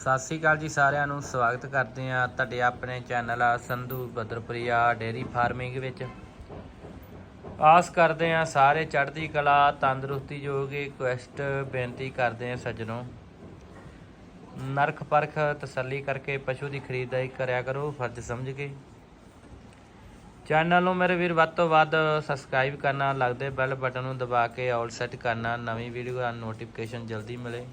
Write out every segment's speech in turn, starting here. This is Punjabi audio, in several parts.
ਸਤਿ ਸ੍ਰੀ ਅਕਾਲ ਜੀ ਸਾਰਿਆਂ ਨੂੰ, ਸਵਾਗਤ ਕਰਦੇ ਆ ਤੁਹਾਡੇ ਆਪਣੇ ਚੈਨਲ ਆ ਸੰਧੂ ਬਦਰਪ੍ਰਿਆ ਡੇਰੀ ਫਾਰਮਿੰਗ ਵਿੱਚ। ਆਸ ਕਰਦੇ ਆ ਸਾਰੇ ਚੜ੍ਹਦੀ ਕਲਾ, ਤੰਦਰੁਸਤੀ ਜੋਗੇ ਕੁਐਸਟ ਬੇਨਤੀ ਕਰਦੇ ਆ ਸੱਜਣੋ। ਨਰਖ ਪਰਖ ਤਸੱਲੀ ਕਰਕੇ ਪਸ਼ੂ ਦੀ ਖਰੀਦਦਾਰੀ ਕਰਿਆ ਕਰੋ, ਫਰਜ਼ ਸਮਝ ਕੇ। ਚੈਨਲ ਨੂੰ ਮੇਰੇ ਵੀਰ ਵੱਧ ਤੋਂ ਵੱਧ ਸਬਸਕ੍ਰਾਈਬ ਕਰਨਾ, ਲੱਗਦੇ ਬੈਲ ਬਟਨ ਨੂੰ ਦਬਾ ਕੇ ਆਲ ਸੈੱਟ ਕਰਨਾ, ਨਵੀਂ ਵੀਡੀਓ ਦਾ ਨੋਟੀਫਿਕੇਸ਼ਨ ਜਲਦੀ ਮਿਲੇ।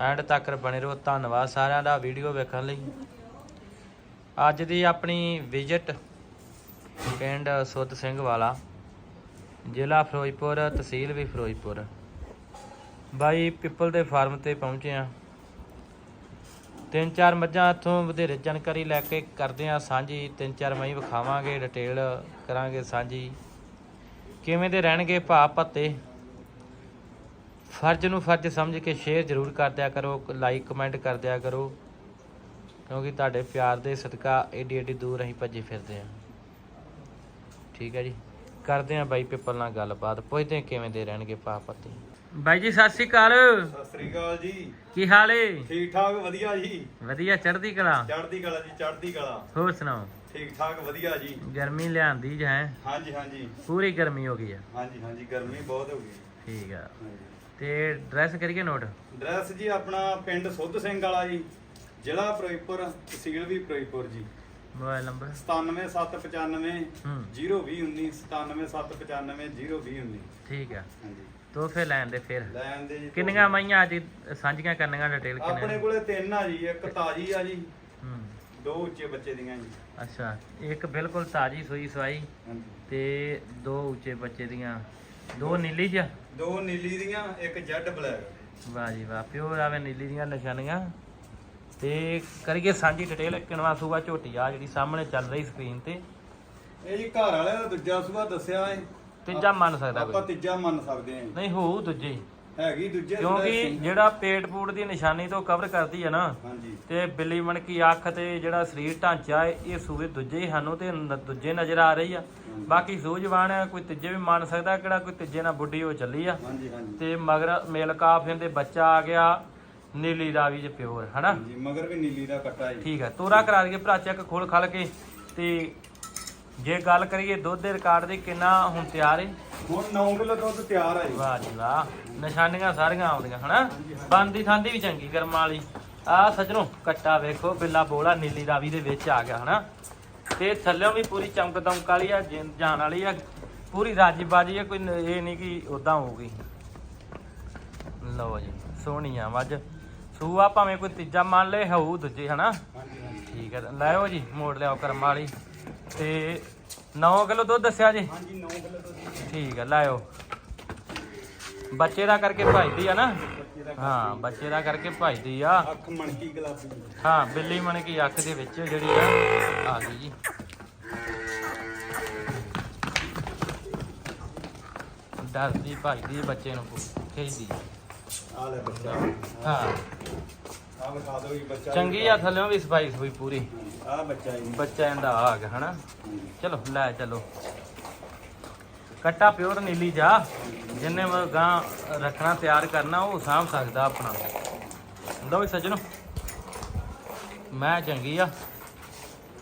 ਐਂਡ ਤੱਕ ਬਣੇ ਰਹੋ। ਧੰਨਵਾਦ ਸਾਰਿਆਂ ਦਾ ਵੀਡੀਓ ਵੇਖਣ ਲਈ। ਅੱਜ ਦੀ ਆਪਣੀ ਵਿਜ਼ਿਟ ਪਿੰਡ ਸੁੱਧ ਸਿੰਘ ਵਾਲਾ, ਜ਼ਿਲ੍ਹਾ ਫਿਰੋਜ਼ਪੁਰ, ਤਹਿਸੀਲ ਵੀ ਫਿਰੋਜ਼ਪੁਰ। ਬਾਈ ਪਿੱਪਲ ਦੇ ਫਾਰਮ ਤੇ ਪਹੁੰਚੇ ਆ ਤਿੰਨ ਚਾਰ ਮੱਝਾਂ ਇੱਥੋਂ ਵਧੇਰੇ ਜਾਣਕਾਰੀ ਲੈ ਕੇ ਕਰਦੇ ਆ ਸਾਂਝੀ। ਤਿੰਨ ਚਾਰ ਮਈ ਵਿਖਾਵਾਂਗੇ, ਡਿਟੇਲ ਕਰਾਂਗੇ ਸਾਂਝੀ। ਕਿਵੇਂ ਦੇ ਰਹਿਣਗੇ ਭਾ ਭੱਤੇ ਫਰਜ਼ ਨੂੰ ਫਰਜ਼ ਸਮਝ ਕੇ ਸ਼ੇਅਰ ਜ਼ਰੂਰ ਕਰ ਦਿਆ ਕਰੋ ਲਾਈਕ ਕਮੈਂਟ ਕਰ ਦਿਆ ਕਰੋ। ਕਿਉਂਕਿ ਤੁਹਾਡੇ ਪਿਆਰ ਦੇ ਸਦਕਾ ਏਡੀ ਏਡੀ ਦੂਰ ਅਸੀਂ ਭੱਜੇ ਫਿਰਦੇ ਆ ਠੀਕ ਹੈ ਜੀ। ਕਰਦੇ ਆ ਬਾਈ ਪਿੱਪਲ ਨਾਲ ਗੱਲਬਾਤ। ਪੁੱਛਦੇ ਕਿਵੇਂ ਦੇ ਰਹਿਣਗੇ ਭੱਤੇ ਬਾਈ ਜੀ ਸਤਿ ਸ਼੍ਰੀ ਅਕਾਲ। ਸਤਿ ਸ੍ਰੀ ਅਕਾਲ ਜੀ। ਕੀ ਹਾਲ ਏ? ਠੀਕ ਠਾਕ ਵਧੀਆ ਜੀ। ਵਧੀਆ ਚੜ੍ਹਦੀ ਕਲਾ? ਚੜ੍ਹਦੀ ਕਲਾ ਜੀ ਚੜ੍ਹਦੀ ਕਲਾ। ਹੋਰ ਸੁਣਾਓ? ਠੀਕ ਠਾਕ ਵਧੀਆ ਜੀ। ਗਰਮੀ ਲਿਆਂਦੀ ਜਾਂ ਹਾਂਜੀ ਹਾਂਜੀ। ਪੂਰੀ ਗਰਮੀ ਹੋ ਗਈ ਆ। ਹਾਂਜੀ ਹਾਂਜੀ ਗਰਮੀ ਬਹੁਤ ਹੋ ਗਈ। ਠੀਕ ਆ। ਤੇ ਡਰੈਸ ਕਰੀਏ ਨੋਟ ਡਰੈਸ ਜੀ ਆਪਣਾ ਪਿੰਡ ਸੁੱਧ ਸਿੰਘ ਵਾਲਾ ਜੀ ਜ਼ਿਲ੍ਹਾ ਫਿਰੋਜ਼ਪੁਰ ਤਹਿਸੀਲ ਵੀ ਫਿਰੋਜ਼ਪੁਰ ਜੀ। ਮੋਬਾਈਲ ਨੰਬਰ 97795 ਹੂੰ। 02019 97795 02019 ਠੀਕ ਆ। ਹਾਂਜੀ। ਤੋਹਫੇ ਲੈਣ ਦੇ ਫਿਰ। ਲੈਣ ਦੇ ਜੀ ਕਿੰਨੀਆਂ ਮਾਈਆਂ ਅੱਜ ਸਾਂਝੀਆਂ ਕਰਨੀਆਂ ਡਿਟੇਲ ਆਪਣੇ ਕਿੰਨੇ ਕੋਲੇ ਤਿੰਨ ਆ ਜੀ ਇੱਕ ਤਾਜੀ ਆ ਜੀ ਹੂੰ। ਦੋ ਉੱਚੇ ਬੱਚੇ ਦੀਆਂ ਜੀ। ਅੱਛਾ ਇੱਕ ਬਿਲਕੁਲ ਤਾਜੀ ਸੂਈ ਸਵਾਈ ਤੇ ਦੋ ਉੱਚੇ ਬੱਚੇ ਦੀਆਂ। ਦੋ ਨੀਲੀ ਜਿਹਾ? ਦੋ ਨੀਲੀ ਦੀਆਂ ਇੱਕ ਜੈਡ ਬਲੈਕ। ਵਾਹ ਜੀ ਵਾਹ ਪਿਓਰ ਆਵੇ ਨੀਲੀ ਦੀਆਂ ਨਿਸ਼ਾਨੀਆਂ ਤੇ ਕਰੀਏ ਸਾਂਝੀ ਡਿਟੇਲ ਕਿਣਵਾ ਸੂਆ ਝੋਟੀ ਆ ਜਿਹੜੀ ਸਾਹਮਣੇ ਚੱਲ ਰਹੀ ਸਕਰੀਨ ਤੇ। ਇਹ ਜੀ ਘਰ ਵਾਲਿਆਂ ਦਾ ਦੂਜਾ ਸੁਭਾ ਦੱਸਿਆ ਏ ਤੀਜਾ ਮੰਨ ਸਕਦਾ ਆਪਾਂ ਕੋਈ। ਤੀਜਾ ਮੰਨ ਸਕਦੇ ਹਾਂ। ਨਹੀਂ ਹੋਊ ਦੂਜੇ। ਹੈਗੀ ਦੂਜੇ ਕਿਉਂਕਿ ਜਿਹੜਾ- ਜਿਹੜਾ ਪੇਟ ਪੂੜ ਦੀ ਨਿਸ਼ਾਨੀ ਤੋਂ ਕਵਰ ਕਰਦੀ ਹੈ ਨਾ ਹਾਂਜੀ। ਤੇ ਬਿੱਲੀ ਮਣ ਕੀ ਅੱਖ ਤੇ ਜਿਹੜਾ ਸਰੀਰ ਢਾਂਚਾ ਹੈ ਇਹ ਸੂਏ ਦੂਜੇ ਹੀ ਸਾਨੂੰ ਤੇ ਨ- ਦੂਜੇ ਨਜ਼ਰ ਆ ਰਹੀ ਆ। ਬਾਕੀ ਸੂਝਵਾਨ ਹੈ ਕੋਈ ਤੀਜੇ ਵੀ ਮੰਨ ਸਕਦਾ ਕਿਹੜਾ ਕੋਈ ਤੀਜੇ ਨਾਲ ਬੁੱਢੀ ਹੋ ਚੱਲੀ ਆ। ਹਾਂਜੀ ਹਾਂਜੀ। ਤੇ ਮਗਰ ਮੇਲ ਕਾਫ ਦੇ ਬੱਚਾ ਆ ਗਿਆ ਨੀਲੀ ਰਾਵੀ ਚ ਪਿਓਰ ਹਨਾ? ਮਗਰ ਵੀ ਨੀਲੀ ਦਾ ਕੱਟਾ ਜੀ। ਠੀਕ ਹੈ ਤੋਰਾ ਕਰਾ ਦਈਏ ਭਰਾ ਚੈੱਕ ਖੋਲ ਖਲ ਕੇ। ਤੇ ਜੇ ਗੱਲ ਕਰੀਏ ਦੁੱਧ ਦੇ ਰਿਕਾਰਡ ਦੀ ਕਿੰਨਾ ਹੁਣ ਤਿਆਰ ਹੈ ਹੁਣ 9 ਕਿਲੋ ਦੁੱਧ ਤਿਆਰ ਹੈ ਵਾਹ ਜੀ ਵਾਹ ਨਿਸ਼ਾਨੀਆਂ ਸਾਰੀਆਂ ਆਉਂਦੀਆਂ ਹਨਾ? ਬੰਦੀ ਥਾਂਦੀ ਵੀ ਚੰਗੀ ਕਰਮ ਵਾਲੀ। ਆ ਸੱਜਣੋ ਕੱਟਾ ਵੇਖੋ ਬਿੱਲਾ ਬੋਲਾ ਨੀਲੀ ਰਾਵੀ ਦੇ ਵਿੱਚ ਆ ਗਿਆ ਹਨਾ? ਤੇ ਥੱਲਿਓਂ ਵੀ ਪੂਰੀ ਚਮਕ ਦਮਕ ਵਾਲੀ ਆ ਜਿੰਦ ਜਾਨ ਵਾਲੀ ਆ। ਪੂਰੀ ਰਾਜੀ ਬਾਜੀ ਆ ਕੋਈ ਨ- ਇਹ ਨਹੀਂ ਕਿ ਉਦਾਂ ਹੋਊਗੀ। ਲਓ ਜੀ ਸੋਹਣੀ ਆ ਮੱਝ ਸੂਆ ਭਾਵੇਂ ਕੋਈ ਤੀਜਾ ਮੰਨ ਲੈ ਹੋਊ ਦੂਜੇ ਹਨਾ? ਠੀਕ ਹੈ ਲੈਓ ਜੀ ਮੋੜ ਲਿਆਓ ਕਰਮ ਵਾਲੀ। ਤੇ 9 ਕਿਲੋ ਦੁੱਧ ਦੱਸਿਆ ਜੀ? ਹਾਂਜੀ 9 ਕਿਲੋ ਦੁੱਧ। ਠੀਕ ਹੈ ਲਾਇਓ। ਬੱਚੇ ਦਾ ਕਰਕੇ ਭਜਦੀ ਆ ਨਾ? ਹਾਂ ਬੱਚੇ ਦਾ ਕਰਕੇ ਭਜਦੀ ਆ। ਅੱਖ ਮਣਕੀ ਗਲਾਸੀ ਹਾਂ ਬਿੱਲੀ ਮਣ ਕੀ ਅੱਖ ਦੇ ਵਿੱਚ ਜਿਹੜੀ ਆ ਆ ਗਈ ਜੀ। ਡਰਦੀ ਭਜਦੀ ਬੱਚੇ ਨੂੰ ਖੇਜਦੀ ਆ ਲੈ ਬੱਚਾ। ਹਾਂ। ਆ ਵਿਖਾ ਦਿਓ ਜੀ ਬੱਚਾ। ਚੰਗੀ ਆ ਥੱਲਿਓਂ ਵੀ ਸਫ਼ਾਈ ਸਫ਼ਾਈ ਪੂਰੀ। ਆ ਬੱਚਾ ਜੀ। ਬੱਚਾ ਇਹਦਾ ਆ ਗਿਆ ਹਨਾ। ਚਲੋ ਲੈ ਚਲੋ। ਕੱਟਾ ਪਿਓਰ ਨੀਲੀ ਜਾ ਜਿੰਨੇ ਗਾਂ ਰੱਖਣਾ ਤਿਆਰ ਕਰਨਾ ਉਹ ਸਾਂਭ ਸਕਦਾ ਆਪਣਾ। ਲਓ ਵੀ ਸੱਜਣੋ ਮੈਂ ਚੰਗੀ ਆ।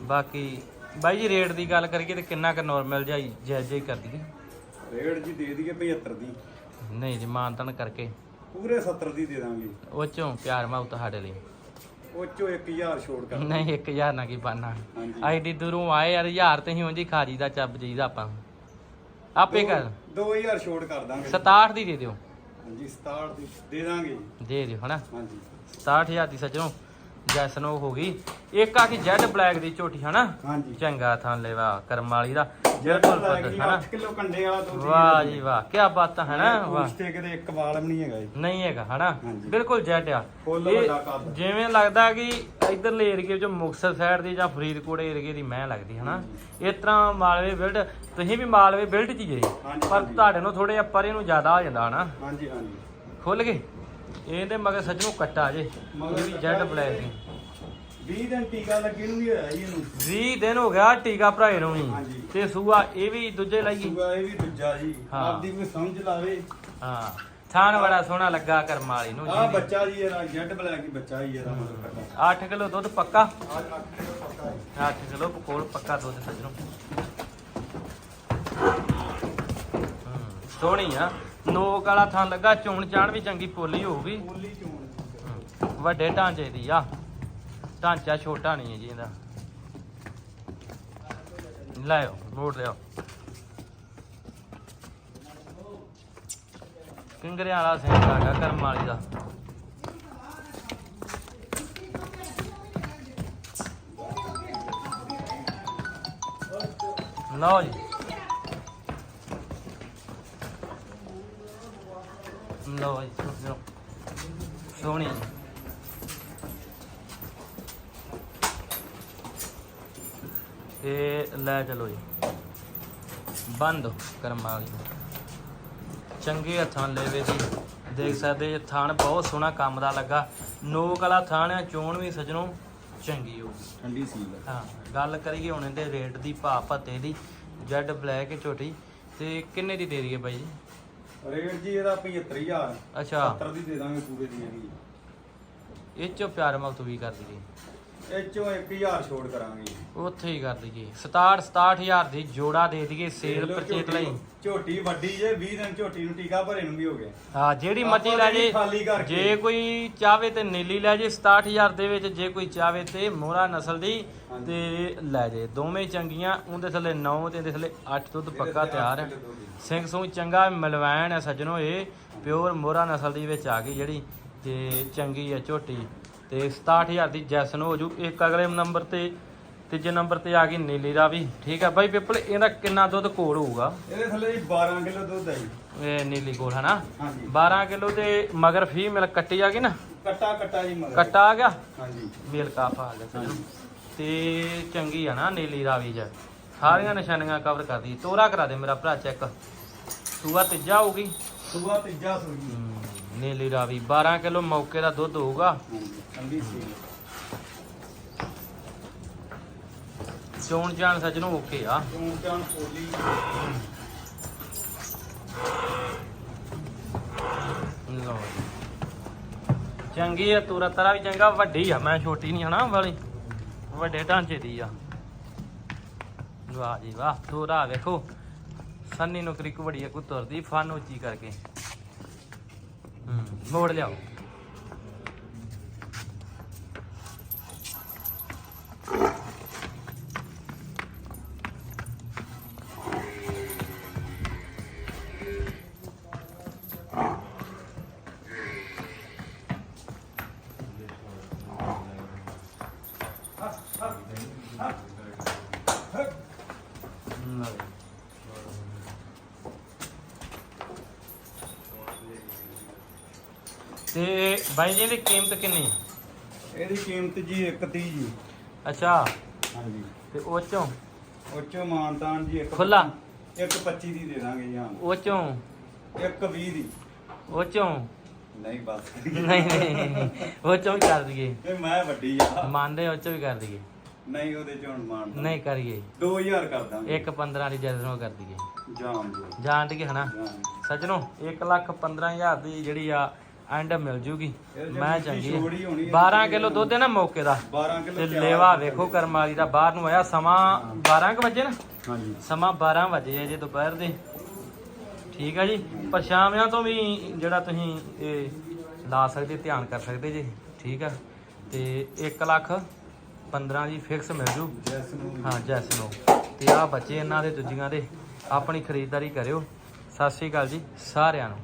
ਬਾਕੀ ਬਾਈ ਜੀ ਰੇਟ ਦੀ ਗੱਲ ਕਰੀਏ ਤੇ ਕਿੰਨਾ ਕੁ ਨਾਰਮਲ ਜਾਈ ਜਾਇਜ਼ ਹੀ ਕਰ ਦਈਏ। ਰੇਟ ਜੀ ਦੇ ਦਈਏ 75 ਦੀ। ਨਹੀਂ ਜੀ ਮਾਨਤਨ ਕਰਕੇ। ਪੂਰੇ 70 ਦੀ ਦੇ ਦਾਂਗੇ। ਉਹ ਚੋਂ ਪਿਆਰ ਮਾਉ ਤੁਹਾਡੇ ਲਈ। ਉਹ ਚੋਂ 1000 ਛੋੜ ਕਰ। ਨਹੀਂ 1000 ਨਾ ਕੀ ਹਾਂਜੀ। ਆਈਡੀ ਦੂਰੋਂ ਆਏ ਯਾਰ ਹਜ਼ਾਰ ਤੇ ਹੀ ਉਂਝ ਖਾਜੀ ਦਾ ਚੱਬ ਜੀਦਾ ਆਪਾਂ। ਆਪੇ ਕਰ। 2000 ਛੋੜ ਕਰ ਦਾਂਗੇ। 67 ਦੀ ਦੇ ਦਿਓ। ਹਾਂਜੀ 67 ਦੀ ਦੇ ਦਾਂਗੇ ਜੀ। ਦੇ ਦਿਓ ਹਨਾ? ਹਾਂਜੀ। 67000 ਦੀ ਸੱਜਣੋ। ਜੈਸਨੋ ਹੋ ਗਈ। ਇੱਕ ਆ ਕਿ ਜੈਡ ਬਲੈਕ ਦੀ ਝੋਟੀ ਹਨਾ? ਹਾਂਜੀ। ਚੰਗਾ ਥਾਂ ਲੈਵਾ ਕਰਮ ਵਾਲੀ ਦਾ। ਬਿਲਕੁਲ ਪਤਾ ਗਈ ਹਨਾ? 8 ਕਿਲੋ ਕੰਡੇ ਵਾਲਾ ਦੁੱਧ ਵਾਹ ਜੀ ਵਾਹ ਕੀ ਬਾਤਾਂ ਹੈ ਨਾ ਵਾਹ। ਪੁੱਛਤੇ ਕਿਤੇ ਇੱਕ ਵਾਲ ਵੀ ਨਹੀਂ ਹੈਗਾ ਜੀ ਨਹੀਂ ਹੈਗਾ ਹਨਾ। ਬਿਲਕੁਲ ਜੈਡ ਆ। ਜਿਵੇਂ ਲੱਗਦਾ ਕਿ ਇਧਰਲੇ ਏਰੀਏ ਚ ਮੁਕਤਸਰ ਸਾਈਡ ਦੀ ਜਾਂ ਫਰੀਦਕੋਟ ਏਰੀਏ ਦੀ ਮੈਂ ਲੱਗਦੀ ਹਨਾ? ਇਸ ਤਰ੍ਹਾਂ ਮਾਲਵੇ ਬਿਲਡ ਤੁਸੀਂ ਵੀ ਮਾਲਵੇ ਬਿਲਡ ਚ ਹਾਂਜੀ, ਪਰ। ਤੁਹਾਡੇ ਨੂੰ ਥੋੜੇ ਪਰੇ ਨੂੰ ਜ਼ਿਆਦਾ ਹੋ ਜਾਂਦਾ ਹਨਾ? ਹਾਂਜੀ ਹਾਂਜੀ। ਖੁੱਲ ਗਏ? ਇਹਦੇ ਮਗਰ ਸੱਜਣੋਂ ਕੱਟਾ ਜੇ ਮਗਰ ਇਹ ਵੀ ਜੈਡ ਬਲੈਕ ਦੀ। 20 ਦਿਨ ਟੀਕਾ ਲੱਗੇ ਨੂੰ ਵੀ ਹੋਇਆ ਜੀ ਇਹਨੂੰ। 20 ਦਿਨ ਹੋ ਗਿਆ ਟੀਕਾ ਭਰਾਏ ਨੂੰ ਵੀ। ਹਾਂਜੀ। ਤੇ ਸੂਆ ਇਹ ਵੀ ਦੂਜੇ ਲਾਈਏ ਸੂਆ ਇਹ ਵੀ ਦੂਜਾ ਜੀ। ਹਾਂ। ਆਪਦੀ ਕੋਈ ਸਮਝ ਲਾਵੇ। ਹਾਂ। ਥਾਣ ਬੜਾ ਸੋਹਣਾ ਲੱਗਾ ਕਰਮ ਵਾਲੀ ਨੂੰ ਆ ਬੱਚਾ ਜੀ ਇਹਦਾ ਜੈਟ ਬਲੈਕ ਹੀ ਬੱਚਾ ਹੀ ਇਹਦਾ ਮਤਲਬ ਕੱਟਾ 8 ਕਿਲੋ ਦੁੱਧ ਪੱਕਾ? ਆ 8 ਕਿਲੋ ਪੱਕਾ ਹੈ 8 ਕਿਲੋ ਕੋਲ ਪੱਕਾ ਦੁੱਧ ਸੱਜਣੋ। ਸੋਹਣੀ ਆ। ਨੋਕ ਵਾਲਾ ਥਾਂ ਲੱਗਾ ਚੋਣ ਚਾਣ ਵੀ ਚੰਗੀ ਪੋਲੀ ਹੋਊਗੀ ਪੋਲੀ ਚੋਣ। ਵੱਡੇ ਢਾਂਚੇ ਦੀ ਆ। ਢਾਂਚਾ ਛੋਟਾ ਨਹੀਂ ਹੈ ਜੀ ਇਹਦਾ। ਲਾਇਓ ਮੋੜ ਲਿਓ ਕਿੰਗਰੇ ਵਾਲਾ ਸਿੰਘ ਆਗਾ ਕਰਮ ਵਾਲੀ ਦਾ। ਲਓ ਜੀ। ਲਓ ਜੀ ਸੁਣੋ ਸੋਹਣੀ ਇਹ ਲੈ ਚਲੋ ਜੀ। ਬੰਦ ਕਰਮ ਵਾਲੀ। ਚੰਗੇ ਹੱਥਾਂ ਲੈਵੇ ਜੀ। ਦੇਖ ਸਕਦੇ ਜੀ ਥਾਣ ਬਹੁਤ ਸੋਹਣਾ ਕੰਮ ਦਾ ਲੱਗਾ। ਨੋਕ ਵਾਲਾ ਥਾਣ ਆ ਚੋਣ ਵੀ ਸਜਣੋ ਚੰਗੀ ਹੋ ਠੰਡੀ ਸੀਲ ਹੈ ਹਾਂ ਗੱਲ ਕਰੀਏ ਹੁਣ ਇਹਦੇ ਰੇਟ ਦੀ ਭਾ ਭੱਤੇ ਦੀ ਜੈਡ ਬਲੈਕ ਝੋਟੀ ਤੇ ਕਿੰਨੇ ਦੀ ਦੇ ਦਈਏ ਬਾਈ ਜੀ? ਰੇਟ ਜੀ ਇਹਦਾ 75000 ਅੱਛਾ। 70 ਦੀ ਦੇ ਦਾਂਗੇ ਪੂਰੇ ਦੀ ਇਹਦੀ ਇਹ ਚੋਂ ਪਿਆਰ ਮਗਤ ਵੀ ਕਰ ਦਈਏ ਇਹ ਚੋਂ 1000 ਛੋੜ ਕਰਾਂਗੇ। ਉੱਥੇ ਹੀ ਕਰ ਦਈਏ 67 67000 ਦੀ ਜੋੜਾ ਦੇ ਦਈਏ ਸੇਲ ਲਓ ਪਰਚੇਤ ਝੋਟੀ- ਲਈ ਝੋਟੀ ਵੱਡੀ ਜੇ 20 ਦਿਨ ਝੋਟੀ ਨੂੰ ਟੀਕਾ ਭਰੇ ਨੂੰ ਵੀ ਹੋ ਗਿਆ ਹਾਂ ਜਿਹੜੀ ਆਪਾਂ ਮਰਜ਼ੀ ਲੈ ਜੇ ਖਾਲੀ ਕਰਕੇ। ਜੇ ਕੋਈ ਚਾਵੇ ਤੇ ਨੀਲੀ ਲੈ ਜੇ 67000 ਦੇ ਵਿੱਚ ਜੇ ਕੋਈ ਚਾਵੇ ਤੇ ਮੋਹਰਾ ਨਸਲ ਦੀ ਹਾਂਜੀ। ਤੇ ਲੈ ਜੇ ਦੋਵੇਂ ਚੰਗੀਆਂ ਉਹਦੇ ਥੱਲੇ 9 ਤੇ ਇਹਦੇ ਥੱਲੇ 8 ਦੁੱਧ ਪੱਕਾ ਤਿਆਰ ਹੈ ਥੱਲੇ ਅੱਠ ਕਿੱਲੋ ਦੁੱਧ। ਸਿੰਘ ਸੂ ਚੰਗਾ ਮਲਵੈਣ ਹੈ ਸੱਜਣੋ ਇਹ ਪਿਓਰ ਮੋਹਰਾ ਨਸਲ ਦੀ ਵਿੱਚ ਆ ਗਈ ਜਿਹੜੀ ਤੇ ਚੰਗੀ ਹੈ ਝੋਟੀ ਤੇ 67000 ਦੀ ਜੈਸਨ ਹੋ ਜੂ। ਇੱਕ ਅਗਲੇ ਨੰਬਰ ਤੇ ਤੀਜੇ ਨੰਬਰ ਤੇ ਆ ਗਈ ਨੀਲੀ ਦਾ ਵੀ ਠੀਕ ਹੈ ਬਾਈ ਪਿੱਪਲ ਇਹਦਾ ਕਿੰਨਾ ਦੁੱਧ ਕੋਲ ਹੋਊਗਾ? ਇਹਦੇ ਥੱਲੇ ਜੀ 12 ਕਿਲੋ ਦੁੱਧ ਹੈ ਜੀ। ਇਹ ਨੀਲੀ ਕੋਲ ਹਨਾ? ਹਾਂਜੀ। 12 ਕਿਲੋ ਤੇ ਮਗਰ ਫੀਮੇਲ ਕੱਟੀ ਆ ਗਈ ਨਾ? ਕੱਟਾ ਕੱਟਾ ਜੀ ਮਗਰ। ਕੱਟਾ ਆ ਗਿਆ? ਹਾਂਜੀ। ਮੇਲ ਕਾਫ ਆ ਗਿਆ ਤੇ ਚੰਗੀ ਆ ਨਾ ਨੀਲੀ ਰਾਵੀ ਜ ਸਾਰੀਆਂ ਨਿਸ਼ਾਨੀਆਂ ਕਵਰ ਕਰਦੀ ਤੋਰਾ ਕਰਾ ਦੇ ਮੇਰਾ ਭਰਾ ਚੈੱਕ। ਸੂਆ ਤੀਜਾ ਹੋਊਗੀ। ਸੁਬਾ ਤੀਜਾ ਸੂਈ ਨੀਲੀ ਰਾਵੀ। 12 ਕਿਲੋ ਮੌਕੇ ਦਾ ਦੁੱਧ ਹੋਊਗਾ। ਹਾਂਜੀ। ਠੰਡੀ ਸੀਲ ਚੋਣ ਜਾਣ ਸੱਜਣੋ ਓਕੇ ਆ। ਚੋਣ ਚਾਣ ਪੋਲੀ ਲਓ ਜੀ। ਚੰਗੀ ਆ ਤੋਰਾ ਤਰਾ ਵੀ ਚੰਗਾ ਵੱਡੀ ਆ। ਮੈਂ ਛੋਟੀ ਨਹੀਂ ਹਨਾ ਵਾਲੀ। ਵੱਡੇ ਢਾਂਚੇ ਦੀ ਆ। ਵਾਹ ਜੀ ਵਾਹ ਤੋਰਾ ਵੇਖੋ। ਸੰਨੀ ਨੌਕਰੀ ਕੋ ਬੜੀ ਕੋ ਤੁਰਦੀ ਫਨ ਉੱਚੀ ਕਰਕੇ। ਹੂੰ ਮੋੜ ਲਿਆਓ। ਤੇ ਬਾਈ ਜੀ ਦੀ ਕੀਮਤ ਕਿੰਨੀ ਇਹਦੀ ਕੀਮਤ ਜੀ 130 ਜੀ। ਅੱਛਾ। ਹਾਂਜੀ। ਤੇ ਉਹ ਚੋਂ? ਉਹ ਚੋਂ ਮਾਨਤਾਨ ਜੀ ਇੱਕ ਖੁੱਲਾ? ਇੱਕ 25 ਦੀ ਦੇ ਦਾਂਗੇ ਜੀ ਹਾਂ ਉਹ ਚੋਂ? ਇੱਕ 20 ਦੀ। ਉਹ ਚੋਂ? ਨਹੀਂ ਬਸ। ਨਹੀਂ ਨਹੀਂ। ਉਹ ਚੋਂ ਵੀ ਕਰ ਦਈਏ। ਇਹ ਮੈਂ ਵੱਡੀ ਆ। ਮੰਨਦੇ ਉਹ ਚੋਂ ਵੀ ਕਰ ਦਈਏ। ਨਹੀਂ ਉਹਦੇ ਚੋਂ ਹੁਣ ਨਹੀਂ ਕਰੀਏ। 2000 ਕਰ ਦਾਂਗੇ। ਇੱਕ 15 ਦੀ ਜਜ਼ਨੋ ਕਰ ਦਈਏ। ਜਾਣ ਜੀ ਜਾਣ ਦੀ ਹਨਾ? ਜਾਣ ਸੱਜਣੋ 1 ਲੱਖ 15000 ਦੀ ਜਿਹੜੀ ਆ ਐਂਡ ਮਿਲ ਜੂਗੀ। ਮੈਂ ਚੰਗੀ ਛੋੜ ਹੀ ਹੋਣੀ ਹੈ। 12 ਕਿਲੋ ਦੁੱਧ ਹੈ ਨਾ ਮੌਕੇ ਦਾ। 12 ਕਿਲੋ ਤੇ ਲੇਵਾ ਵੇਖੋ ਕਰਮ ਵਾਲੀ ਦਾ ਬਾਹਰ ਨੂੰ ਆਇਆ। ਸਮਾਂ 12 ਕੁ ਵਜੇ ਨਾ? ਹਾਂਜੀ। ਸਮਾਂ 12 ਵਜੇ ਹੈ ਜੇ ਦੁਪਹਿਰ ਦੇ। ਠੀਕ ਆ ਜੀ? ਪਰ ਸ਼ਾਮਿਆਂ ਤੋਂ ਵੀ ਜਿਹੜਾ ਤੁਸੀਂ ਇਹ ਲਾ ਸਕਦੇ ਧਿਆਨ ਕਰ ਸਕਦੇ ਜੀ। ਠੀਕ ਆ? ਤੇ 1 ਲੱਖ 15 ਦੀ ਫਿਕਸ ਮਿਲ ਜੂ। ਜੈਸ ਨੂੰ ਹਾਂ ਜੈਸ ਨੂੰ। ਤੇ ਆ ਬੱਚੇ ਇਹਨਾਂ ਦੇ ਦੂਜੀਆਂ ਦੇ। ਆਪਣੀ ਖਰੀਦਦਾਰੀ ਕਰਿਓ। ਸਤਿ ਸ਼੍ਰੀ ਅਕਾਲ ਜੀ ਸਾਰਿਆਂ ਨੂੰ।